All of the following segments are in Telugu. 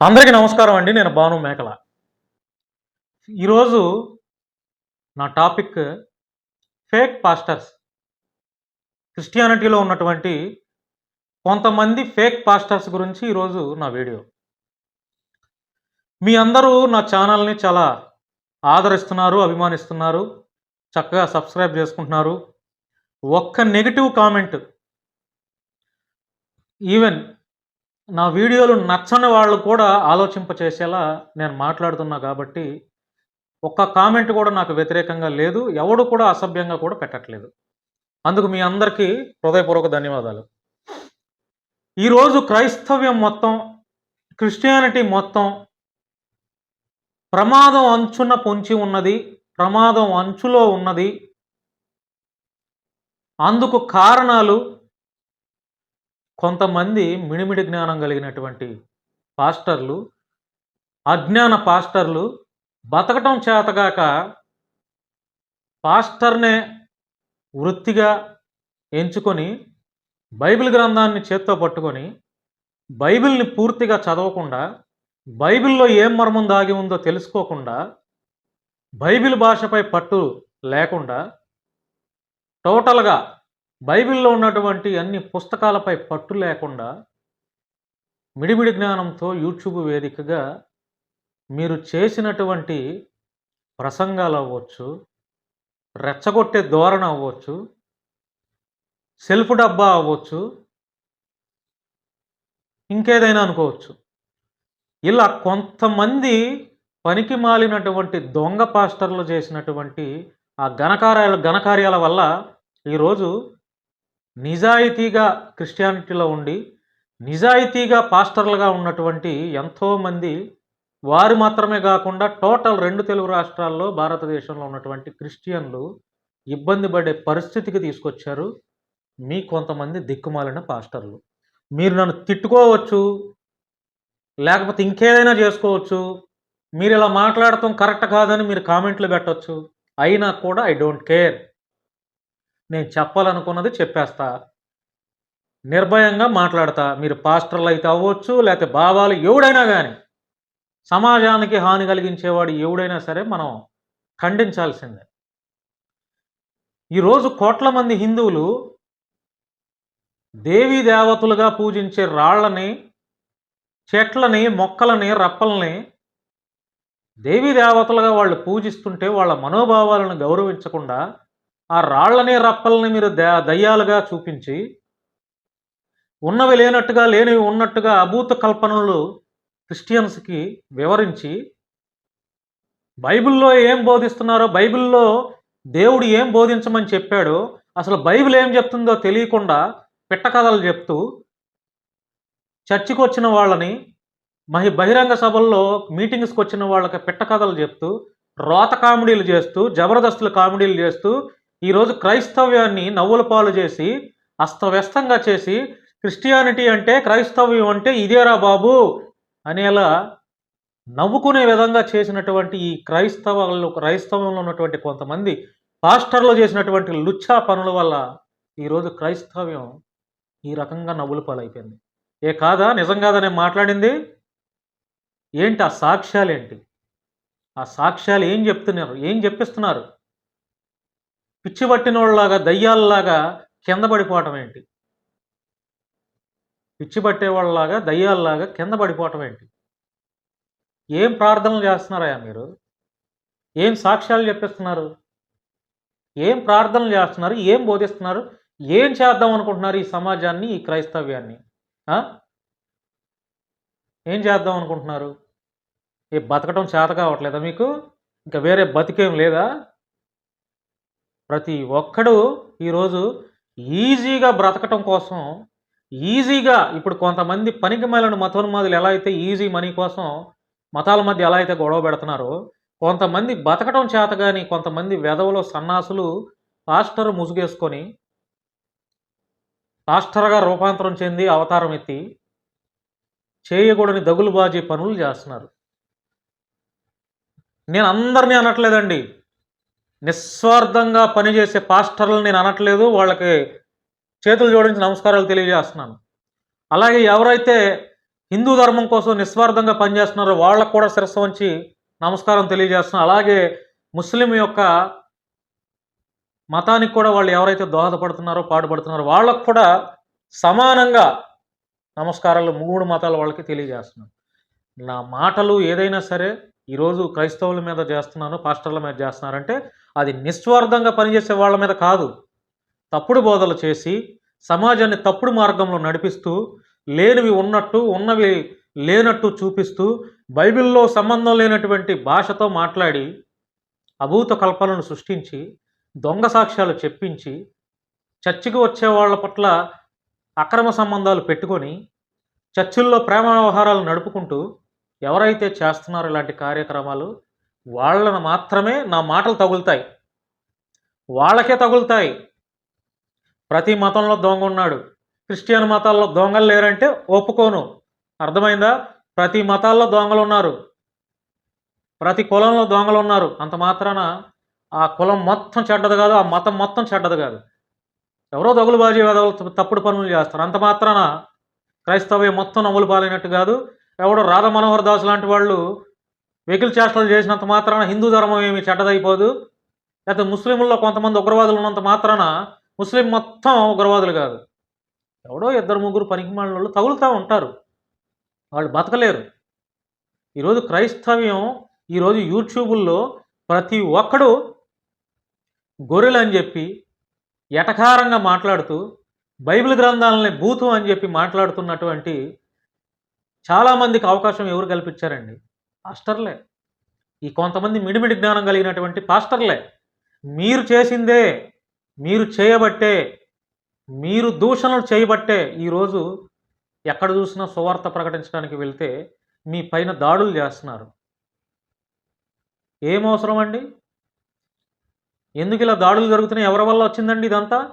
అందరికీ నమస్కారం అండి నేను భాను మేకల. ఈరోజు నా టాపిక్ ఫేక్ పాస్టర్స్. క్రిస్టియానిటీలో ఉన్నటువంటి కొంతమంది ఫేక్ పాస్టర్స్ గురించి ఈరోజు నా వీడియో. మీ అందరూ నా ఛానల్ని చాలా ఆదరిస్తున్నారు అభిమానిస్తున్నారు చక్కగా సబ్స్క్రైబ్ చేసుకుంటున్నారు. ఒక్క నెగిటివ్ కామెంట్ ఈవెన్ నా వీడియోలు నచ్చని వాళ్ళు కూడా ఆలోచింపచేసేలా నేను మాట్లాడుతున్నా కాబట్టి ఒక్క కామెంట్ కూడా నాకు వ్యతిరేకంగా లేదు. ఎవడు కూడా అసభ్యంగా కూడా పెట్టట్లేదు. అందుకు మీ అందరికీ హృదయపూర్వక ధన్యవాదాలు. ఈరోజు క్రైస్తవ్యం మొత్తం క్రిస్టియానిటీ మొత్తం ప్రమాదం అంచున పొంచి ఉన్నది ప్రమాదం అంచులో ఉన్నది. అందుకు కారణాలు కొంతమంది మిడిమిడి జ్ఞానం కలిగినటువంటి పాస్టర్లు అజ్ఞాన పాస్టర్లు బతకటం చేతగాక పాస్టర్నే వృత్తిగా ఎంచుకొని బైబిల్ గ్రంథాన్ని చేత్తో పట్టుకొని బైబిల్ని పూర్తిగా చదవకుండా బైబిల్లో ఏం మర్మం దాగి ఉందో తెలుసుకోకుండా బైబిల్ భాషపై పట్టు లేకుండా టోటల్గా బైబిల్లో ఉన్నటువంటి అన్ని పుస్తకాలపై పట్టు లేకుండా మిడిమిడి జ్ఞానంతో యూట్యూబ్ వేదికగా మీరు చేసినటువంటి ప్రసంగాలు అవ్వచ్చు రెచ్చగొట్టే ధోరణ అవ్వచ్చు సెల్ఫ్ డబ్బా అవ్వచ్చు ఇంకేదైనా అనుకోవచ్చు. ఇలా కొంతమంది పనికి మాలినటువంటి దొంగ పాస్టర్లు చేసినటువంటి ఆ ఘనకార్యాల ఘనకార్యాల వల్ల ఈరోజు నిజాయితీగా క్రిస్టియానిటీలో ఉండి నిజాయితీగా పాస్టర్లుగా ఉన్నటువంటి ఎంతోమంది వారు మాత్రమే కాకుండా టోటల్ రెండు తెలుగు రాష్ట్రాల్లో భారతదేశంలో ఉన్నటువంటి క్రిస్టియన్లు ఇబ్బంది పడే పరిస్థితికి తీసుకొచ్చారు. మీ కొంతమంది దిక్కుమాలిన పాస్టర్లు. మీరు నన్ను తిట్టుకోవచ్చు లేకపోతే ఇంకేదైనా చేసుకోవచ్చు మీరు ఇలా మాట్లాడటం కరెక్ట్ కాదని మీరు కామెంట్లు పెట్టవచ్చు అయినా కూడా ఐ డోంట్ కేర్. నేను చెప్పాలనుకున్నది చెప్పేస్తా. నిర్భయంగా మాట్లాడతా. మీరు పాస్టర్లు అయితే అవ్వచ్చు లేకపోతే బాబాలు ఎవడైనా కానీ సమాజానికి హాని కలిగించేవాడు ఎవడైనా సరే మనం ఖండించాల్సిందే. ఈరోజు కోట్ల మంది హిందువులు దేవీ దేవతలుగా పూజించే రాళ్ళని చెట్లని మొక్కలని రప్పల్ని దేవీ దేవతలుగా వాళ్ళు పూజిస్తుంటే వాళ్ళ మనోభావాలను గౌరవించకుండా ఆ రాళ్ళని రప్పల్ని మీరు ద- దయ్యాలుగా చూపించి ఉన్నవి లేనట్టుగా లేనివి ఉన్నట్టుగా అభూత కల్పనలు క్రిస్టియన్స్కి వివరించి బైబిల్లో ఏం బోధిస్తున్నారో బైబిల్లో దేవుడు ఏం బోధించమని చెప్పాడో అసలు బైబిల్ ఏం చెప్తుందో తెలియకుండా పిట్ట కథలు చెప్తూ చర్చికి వచ్చిన వాళ్ళని మహి బహిరంగ సభల్లో మీటింగ్స్కి వచ్చిన వాళ్ళకి పిట్ట కథలు చెప్తూ రోత కామెడీలు చేస్తూ జబర్దస్తులు కామెడీలు చేస్తూ ఈరోజు క్రైస్తవ్యాన్ని నవ్వుల పాలు చేసి అస్తవ్యస్తంగా చేసి క్రిస్టియానిటీ అంటే క్రైస్తవ్యం అంటే ఇదేరా బాబు అనేలా నవ్వుకునే విధంగా చేసినటువంటి ఈ క్రైస్తవులు క్రైస్తవంలో ఉన్నటువంటి కొంతమంది పాస్టర్లు చేసినటువంటి లుచ్చా పనుల వల్ల ఈరోజు క్రైస్తవ్యం ఈ రకంగా నవ్వుల పాలైపోయింది ఏ కాదా? నిజం కాదా నేను మాట్లాడింది? ఏంటి ఆ సాక్ష్యాలు ఏంటి ఆ సాక్ష్యాలు ఏం చెప్తున్నారు? ఏం చెప్పిస్తున్నారు? పిచ్చి పట్టిన వాళ్ళలాగా దయ్యాలలాగా కింద పడిపోవటం ఏంటి? పిచ్చి పట్టే వాళ్ళలాగా దయ్యాలలాగా కింద పడిపోవటం ఏంటి? ఏం ప్రార్థనలు చేస్తున్నారా మీరు? ఏం సాక్ష్యాలు చెప్పిస్తున్నారు? ఏం ప్రార్థనలు చేస్తున్నారు? ఏం బోధిస్తున్నారు? ఏం చేద్దాం అనుకుంటున్నారు ఈ సమాజాన్ని ఈ క్రైస్తవ్యాన్ని? ఏం చేద్దాం అనుకుంటున్నారు? ఏ బతకటం చేత కావట్లేదా మీకు? ఇంకా వేరే బతికేం లేదా? ప్రతి ఒక్కడు ఈరోజు ఈజీగా బ్రతకటం కోసం ఈజీగా ఇప్పుడు కొంతమంది పనికి మేలను మతోన్మాదులు ఎలా అయితే ఈజీ మనీ కోసం మతాల మధ్య ఎలా అయితే గొడవ పెడుతున్నారో కొంతమంది బతకటం చేత కానీ కొంతమంది వెధవలో సన్నాసులు పాస్టర్ ముసుగేసుకొని పాస్టర్గా రూపాంతరం చెంది అవతారం ఎత్తి చేయకూడని దగులుబాజీ పనులు చేస్తున్నారు. నేను అందరినీ అనట్లేదండి. నిస్వార్థంగా పనిచేసే పాస్టర్లను నేను అనట్లేదు వాళ్ళకి చేతులు జోడించి నమస్కారాలు తెలియజేస్తున్నాను. అలాగే ఎవరైతే హిందూ ధర్మం కోసం నిస్వార్థంగా పనిచేస్తున్నారో వాళ్ళకు కూడా శిరస్సు వంచి నమస్కారం తెలియజేస్తున్నాను. అలాగే ముస్లిం యొక్క మతానికి కూడా వాళ్ళు ఎవరైతే దోహదపడుతున్నారో పాటుపడుతున్నారో వాళ్ళకు కూడా సమానంగా నమస్కారాలు మూడు మతాల వాళ్ళకి తెలియజేస్తున్నాను. నా మాటలు ఏదైనా సరే ఈరోజు క్రైస్తవుల మీద చేస్తున్నాను పాస్టర్ల మీద చేస్తున్నారంటే అది నిస్వార్థంగా పనిచేసే వాళ్ళ మీద కాదు. తప్పుడు బోధలు చేసి సమాజాన్ని తప్పుడు మార్గంలో నడిపిస్తూ లేనివి ఉన్నట్టు ఉన్నవి లేనట్టు చూపిస్తూ బైబిల్లో సంబంధం లేనటువంటి భాషతో మాట్లాడి అభూత కల్పనను సృష్టించి దొంగ సాక్ష్యాలు చెప్పించి చర్చికి వచ్చే వాళ్ళ పట్ల అక్రమ సంబంధాలు పెట్టుకొని చర్చిల్లో ప్రేమ వ్యవహారాలు నడుపుకుంటూ ఎవరైతే చేస్తున్నారో ఇలాంటి కార్యక్రమాలు వాళ్ళను మాత్రమే నా మాటలు తగులుతాయి. వాళ్ళకే తగులుతాయి. ప్రతి మతంలో దొంగ ఉన్నాడు. క్రిస్టియన్ మతాల్లో దొంగలు లేరంటే ఒప్పుకోను. అర్థమైందా? ప్రతి మతాల్లో దొంగలు ఉన్నారు. ప్రతి కులంలో దొంగలు ఉన్నారు. అంత మాత్రాన ఆ కులం మొత్తం చెడ్డది కాదు ఆ మతం మొత్తం చెడ్డది కాదు. ఎవరో దొంగలు బాజీ తప్పుడు పనులు చేస్తారు. అంత మాత్రాన క్రైస్తవ్యం మొత్తం నవ్వులు పాలైనట్టు కాదు. ఎవడో రాధ మనోహర్ దాస్ లాంటి వాళ్ళు వెకిల్ చేష్టలు చేసినంత మాత్రాన హిందూ ధర్మం ఏమి చెడ్డదైపోదు. లేకపోతే ముస్లింల్లో కొంతమంది ఉగ్రవాదులు ఉన్నంత మాత్రాన ముస్లిం మొత్తం ఉగ్రవాదులు కాదు. ఎవడో ఇద్దరు ముగ్గురు పనికిమాలిన వాళ్ళు తగులుతూ ఉంటారు. వాళ్ళు బతకలేరు. ఈరోజు క్రైస్తవ్యం ఈరోజు యూట్యూబుల్లో ప్రతి ఒక్కడు గొర్రెలు అని చెప్పి ఎటకారంగా మాట్లాడుతూ బైబిల్ గ్రంథాలని భూతం అని చెప్పి మాట్లాడుతున్నటువంటి చాలామందికి అవకాశం ఎవరు కల్పించారండి? పాస్టర్లే. ఈ కొంతమంది మిడిమిడి జ్ఞానం కలిగినటువంటి పాస్టర్లే. మీరు చేసిందే మీరు చేయబట్టే మీరు దూషణలు చేయబట్టే ఈరోజు ఎక్కడ చూసినా సువార్త ప్రకటించడానికి వెళ్తే మీ పైన దాడులు చేస్తున్నారు. ఏం అవసరం అండి? ఎందుకు ఇలా దాడులు జరుగుతున్నాయి? ఎవరి వల్ల వచ్చిందండి ఇదంతా?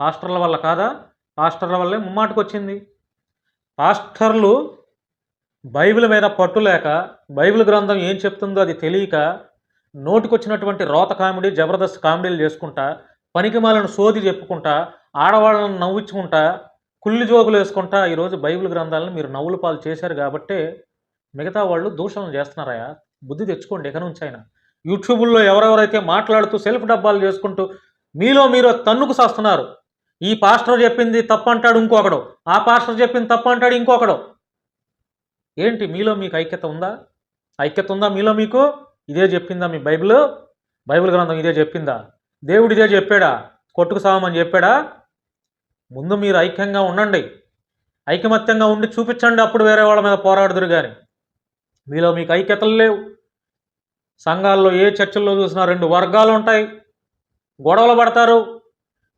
పాస్టర్ల వల్ల కాదా? పాస్టర్ల వల్లే ముమ్మాటికి వచ్చింది పాస్టర్లు బైబిల్ మీద పట్టు లేక బైబిల్ గ్రంథం ఏం చెప్తుందో అది తెలియక నోటికొచ్చినటువంటి రోత కామెడీ జబర్దస్త్ కామెడీలు చేసుకుంటా పనికిమాలను సోది చెప్పుకుంటా ఆడవాళ్ళను నవ్వించుకుంటా కుళ్ళి జోకులు వేసుకుంటా ఈరోజు బైబిల్ గ్రంథాలను మీరు నవ్వుల పాలు చేశారు కాబట్టి మిగతా వాళ్ళు దూషణలు చేస్తున్నారయా బుద్ధి తెచ్చుకోండి ఇక నుంచి అయినా. యూట్యూబుల్లో ఎవరెవరైతే మాట్లాడుతూ సెల్ఫ్ డబ్బాలు చేసుకుంటూ మీలో మీరు తన్నుకు సాస్తున్నారు ఈ పాస్టర్ చెప్పింది తప్పు అంటాడు ఇంకొకడు. ఆ పాస్టర్ చెప్పింది తప్పు అంటాడు ఇంకొకడు. ఏంటి? మీలో మీకు ఐక్యత ఉందా? ఐక్యత ఉందా మీలో మీకు? ఇదే చెప్పిందా మీ బైబిల్? బైబిల్ గ్రంథం ఇదే చెప్పిందా? దేవుడు ఇదే చెప్పాడా? కొట్టుకు సామని చెప్పాడా? ముందు మీరు ఐక్యంగా ఉండండి. ఐకమత్యంగా ఉండి చూపించండి అప్పుడు వేరే వాళ్ళ మీద పోరాడుదురు కానీ మీలో మీకు ఐక్యతలు లేవు. సంఘాల్లో ఏ చర్చల్లో చూసినా రెండు వర్గాలు ఉంటాయి. గొడవలు పడతారు.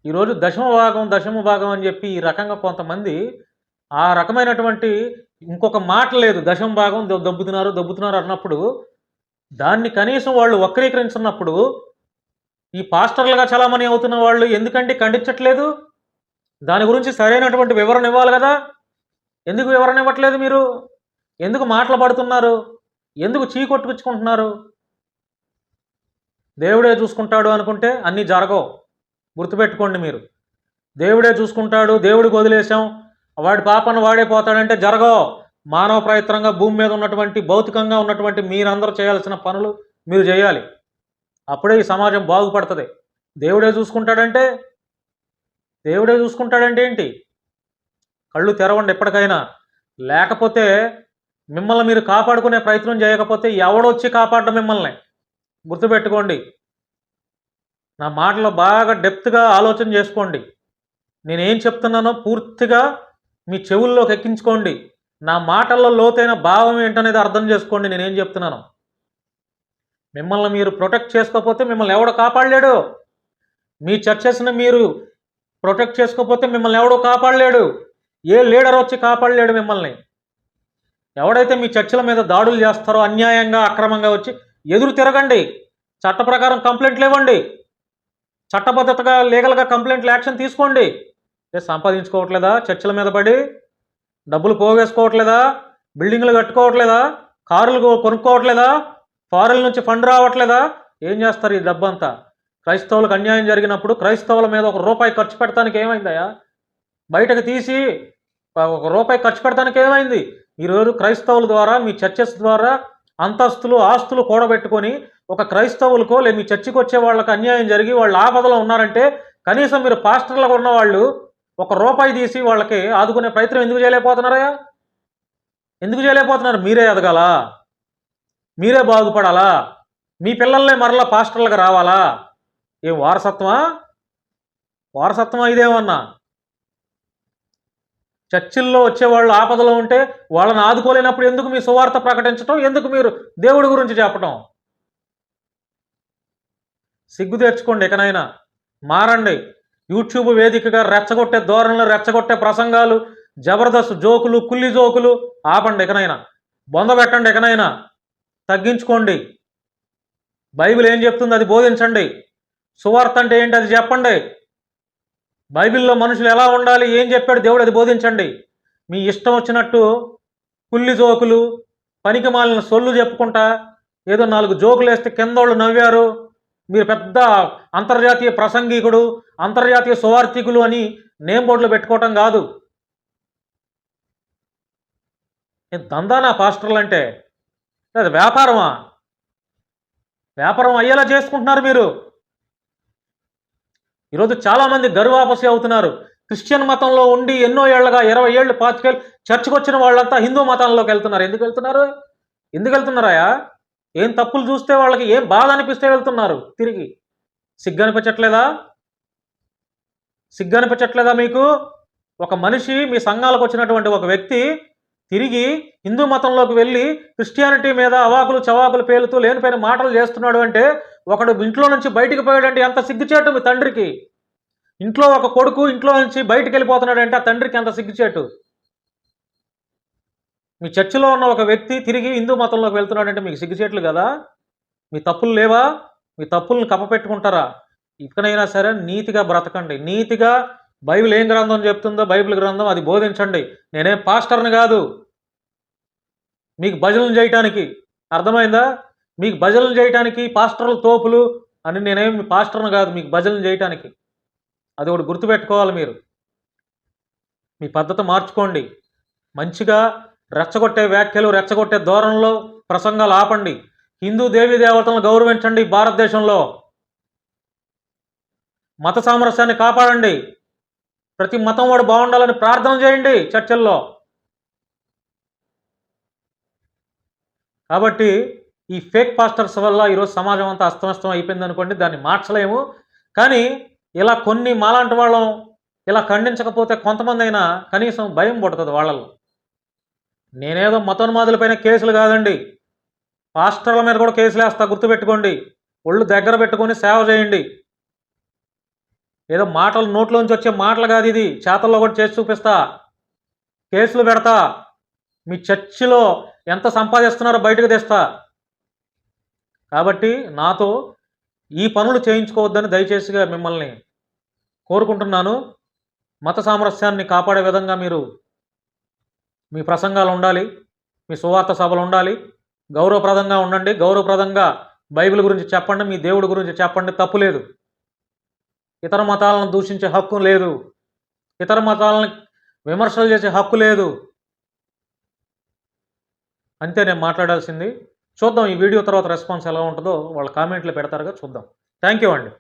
ఈరోజు దశమ భాగం దశమ భాగం అని చెప్పి ఈ రకంగా కొంతమంది ఆ రకమైనటువంటి ఇంకొక మాట లేదు. దశమ భాగం దొ- దబ్బుతున్నారు అన్నప్పుడు దాన్ని కనీసం వాళ్ళు వక్రీకరించున్నప్పుడు ఈ పాస్టర్లుగా చలామణి అవుతున్న వాళ్ళు ఎందుకంటే ఖండించట్లేదు? దాని గురించి సరైనటువంటి వివరణ ఇవ్వాలి కదా? ఎందుకు వివరణ ఇవ్వట్లేదు మీరు? ఎందుకు మాటలు పడుతున్నారు? ఎందుకు చీకొట్టుకుంటున్నారు దేవుడే చూసుకుంటాడు అనుకుంటే అన్నీ జరగవు. గుర్తుపెట్టుకోండి మీరు. దేవుడే చూసుకుంటాడు దేవుడికి వదిలేశాం. వాడి పాపను వాడే పోతాడంటే జరగవు మానవ ప్రయత్నంగా భూమి మీద ఉన్నటువంటి భౌతికంగా ఉన్నటువంటి మీరందరూ చేయాల్సిన పనులు మీరు చేయాలి. అప్పుడే ఈ సమాజం బాగుపడుతుంది. దేవుడే చూసుకుంటాడంటే దేవుడే చూసుకుంటాడంటే ఏంటి? కళ్ళు తెరవండి ఎప్పటికైనా. లేకపోతే మిమ్మల్ని మీరు కాపాడుకునే ప్రయత్నం చేయకపోతే ఎవడొచ్చి కాపాడడం మిమ్మల్ని? గుర్తుపెట్టుకోండి. నా మాటలో బాగా డెప్త్గా ఆలోచన చేసుకోండి. నేనేం చెప్తున్నానో పూర్తిగా మీ చెవుల్లోకి ఎక్కించుకోండి. నా మాటల్లో లోతైన భావం ఏంటనేది అర్థం చేసుకోండి. నేనేం చెప్తున్నాను. మిమ్మల్ని మీరు ప్రొటెక్ట్ చేసుకోకపోతే మిమ్మల్ని ఎవడో కాపాడలేడు. మీ చర్చెస్ని మీరు ప్రొటెక్ట్ చేసుకోకపోతే మిమ్మల్ని ఎవడో కాపాడలేడు. ఏ లీడర్ వచ్చి కాపాడలేడు మిమ్మల్ని? ఎవడైతే మీ చర్చల మీద దాడులు చేస్తారో అన్యాయంగా అక్రమంగా వచ్చి ఎదురు తిరగండి. చట్ట ప్రకారం కంప్లైంట్లు ఇవ్వండి. చట్టబద్ధతగా లీగల్గా కంప్లైంట్లు యాక్షన్ తీసుకోండి. ఏ సంపాదించుకోవట్లేదా? చర్చల మీద పడి డబ్బులు పోగేసుకోవట్లేదా? బిల్డింగ్లు కట్టుకోవట్లేదా? కారులు కొనుక్కోవట్లేదా? ఫారెన్ నుంచి ఫండ్ రావట్లేదా? ఏం చేస్తారు ఈ డబ్బంతా? క్రైస్తవులకు అన్యాయం జరిగినప్పుడు క్రైస్తవుల మీద ఒక రూపాయి ఖర్చు పెడతానికి ఏమైందయ్యా? బయటకు తీసి ఒక రూపాయి ఖర్చు పెడతానికి ఏమైంది? ఈరోజు క్రైస్తవుల ద్వారా మీ చర్చెస్ ద్వారా అంతస్తులు ఆస్తులు కూడబెట్టుకొని ఒక క్రైస్తవులకో లే మీ చర్చికి వచ్చే వాళ్ళకి అన్యాయం జరిగి వాళ్ళు ఆపదలో ఉన్నారంటే కనీసం మీరు పాస్టర్లుగా ఉన్న వాళ్ళు ఒక రూపాయి తీసి వాళ్ళకి ఆదుకునే ప్రయత్నం ఎందుకు చేయలేకపోతున్నారయ్యా? ఎందుకు చేయలేకపోతున్నారు? మీరే ఎదగాల? మీరే బాగుపడాలా? మీ పిల్లల్నే మరలా పాస్టర్లుగా రావాలా? ఏం వారసత్వమా? వారసత్వం ఇదేమన్నా? చర్చిల్లో వచ్చేవాళ్ళు ఆపదలో ఉంటే వాళ్ళని ఆదుకోలేనప్పుడు ఎందుకు మీ సువార్త ప్రకటించటం? ఎందుకు మీరు దేవుడి గురించి చెప్పటం? సిగ్గు తెచ్చుకోండి ఇకనైనా. మారండి. యూట్యూబ్ వేదికగా రెచ్చగొట్టే ధోరణులు రెచ్చగొట్టే ప్రసంగాలు జబర్దస్త్ జోకులు కుల్లి జోకులు ఆపండి ఎకనైనా బొంద పెట్టండి ఎకనైనా తగ్గించుకోండి. బైబిల్ ఏం చెప్తుంది అది బోధించండి. సువార్త అంటే ఏంటి అది చెప్పండి. బైబిల్లో మనుషులు ఎలా ఉండాలి ఏం చెప్పాడు దేవుడు అది బోధించండి. మీ ఇష్టం వచ్చినట్టు కుల్లి జోకులు పనికి మాలిన సొల్లు చెప్పుకుంటా ఏదో నాలుగు జోకులు వేస్తే కింద వాళ్ళు నవ్వారు మీరు పెద్ద అంతర్జాతీయ ప్రసంగికుడు అంతర్జాతీయ సువార్థికులు అని నేమ్ బోర్డులు పెట్టుకోవటం కాదు. ఏం దందానా పాస్టర్లు అంటే లేదా వ్యాపారమా? వ్యాపారం అయ్యేలా చేసుకుంటున్నారు మీరు. ఈరోజు చాలామంది గర్వాపసి అవుతున్నారు. క్రిస్టియన్ మతంలో ఉండి ఎన్నో ఏళ్ళుగా ఇరవై ఏళ్ళు పాతికేళ్ళు చర్చకు వచ్చిన వాళ్ళంతా హిందూ మతంలోకి వెళ్తున్నారు. ఎందుకు వెళ్తున్నారు? ఎందుకు వెళ్తున్నారాయా? ఏం తప్పులు చూస్తే వాళ్ళకి ఏం బాధ అనిపిస్తే వెళ్తున్నారు? తిరిగి. సిగ్గు అనిపించట్లేదా సిగ్గు అనిపించట్లేదా మీకు? ఒక మనిషి మీ సంఘాలకు వచ్చినటువంటి ఒక వ్యక్తి తిరిగి హిందూ మతంలోకి వెళ్ళి క్రిస్టియానిటీ మీద అవాకులు చవాకులు పేలుతూ లేనిపోయిన మాటలు చేస్తున్నాడు అంటే ఒకడు ఇంట్లో నుంచి బయటికి పోయాడంటే ఎంత సిగ్గుచేటు మీ తండ్రికి? ఇంట్లో ఒక కొడుకు ఇంట్లో నుంచి బయటికి వెళ్ళిపోతున్నాడంటే ఆ తండ్రికి ఎంత సిగ్గుచేటు? మీ చర్చిలో ఉన్న ఒక వ్యక్తి తిరిగి హిందూ మతంలోకి వెళ్తున్నాడంటే మీకు సిగ్గుచేట్లు కదా? మీ తప్పులు లేవా? మీ తప్పులను కప్పపెట్టుకుంటారా? ఇకనైనా సరే నీతిగా బ్రతకండి. నీతిగా బైబిల్ ఏం గ్రంథం చెప్తుందో బైబిల్ గ్రంథం అది బోధించండి. నేనేం పాస్టర్ని కాదు. మీకు భజనలు చేయటానికి అర్థమైందా? మీకు భజనలు చేయటానికి పాస్టర్లు తోపులు అని నేనేం పాస్టర్ని కాదు. మీకు భజనలు చేయటానికి. అది ఒకటి గుర్తుపెట్టుకోవాలి మీరు. మీ పద్ధతి మార్చుకోండి. మంచిగా రెచ్చగొట్టే వ్యాఖ్యలు రెచ్చగొట్టే ధోరణిలో ప్రసంగాలు ఆపండి. హిందూ దేవీ దేవతలను గౌరవించండి భారతదేశంలో. మత సామరస్యాన్ని కాపాడండి. ప్రతి మతం వాడు బాగుండాలని ప్రార్థన చేయండి చర్చల్లో. కాబట్టి ఈ ఫేక్ పాస్టర్స్ వల్ల ఈరోజు సమాజం అంతా అస్తమస్తం అయిపోయింది అనుకోండి దాన్ని మార్చలేము. కానీ ఇలా కొన్ని మాలాంటి వాళ్ళం ఇలా ఖండించకపోతే కొంతమంది అయినా కనీసం భయం పుడుతుంది వాళ్ళలో నేనేదో మతోన్మాదులపైన కేసులు కాదండి. పాస్టర్ల మీద కూడా కేసులు వేస్తా గుర్తుపెట్టుకోండి. ఒళ్ళు దగ్గర పెట్టుకొని సేవ చేయండి. ఏదో మాటలు నోట్లోంచి వచ్చే మాటలు కాదు ఇది. చేతల్లో కూడా చేసి చూపిస్తా. కేసులు పెడతా. మీ చర్చిలో ఎంత సంపాదిస్తున్నారో బయటకు తెస్తా. కాబట్టి నాతో ఈ పనులు చేయించుకోవద్దని దయచేసిగా మిమ్మల్ని కోరుకుంటున్నాను. మత సామరస్యాన్ని కాపాడే విధంగా మీరు మీ ప్రసంగాలు ఉండాలి మీ సువార్త సభలు ఉండాలి. గౌరవప్రదంగా ఉండండి. గౌరవప్రదంగా బైబిల్ గురించి చెప్పండి మీ దేవుడి గురించి చెప్పండి. తప్పు లేదు. ఇతర మతాలను దూషించే హక్కు లేదు. ఇతర మతాలను విమర్శలు చేసే హక్కు లేదు. అంతే నేను మాట్లాడాల్సింది. చూద్దాం ఈ వీడియో తర్వాత రెస్పాన్స్ ఎలా ఉంటుందో. వాళ్ళ కామెంట్లు పెడతారుగా చూద్దాం. థ్యాంక్ యూ అండి.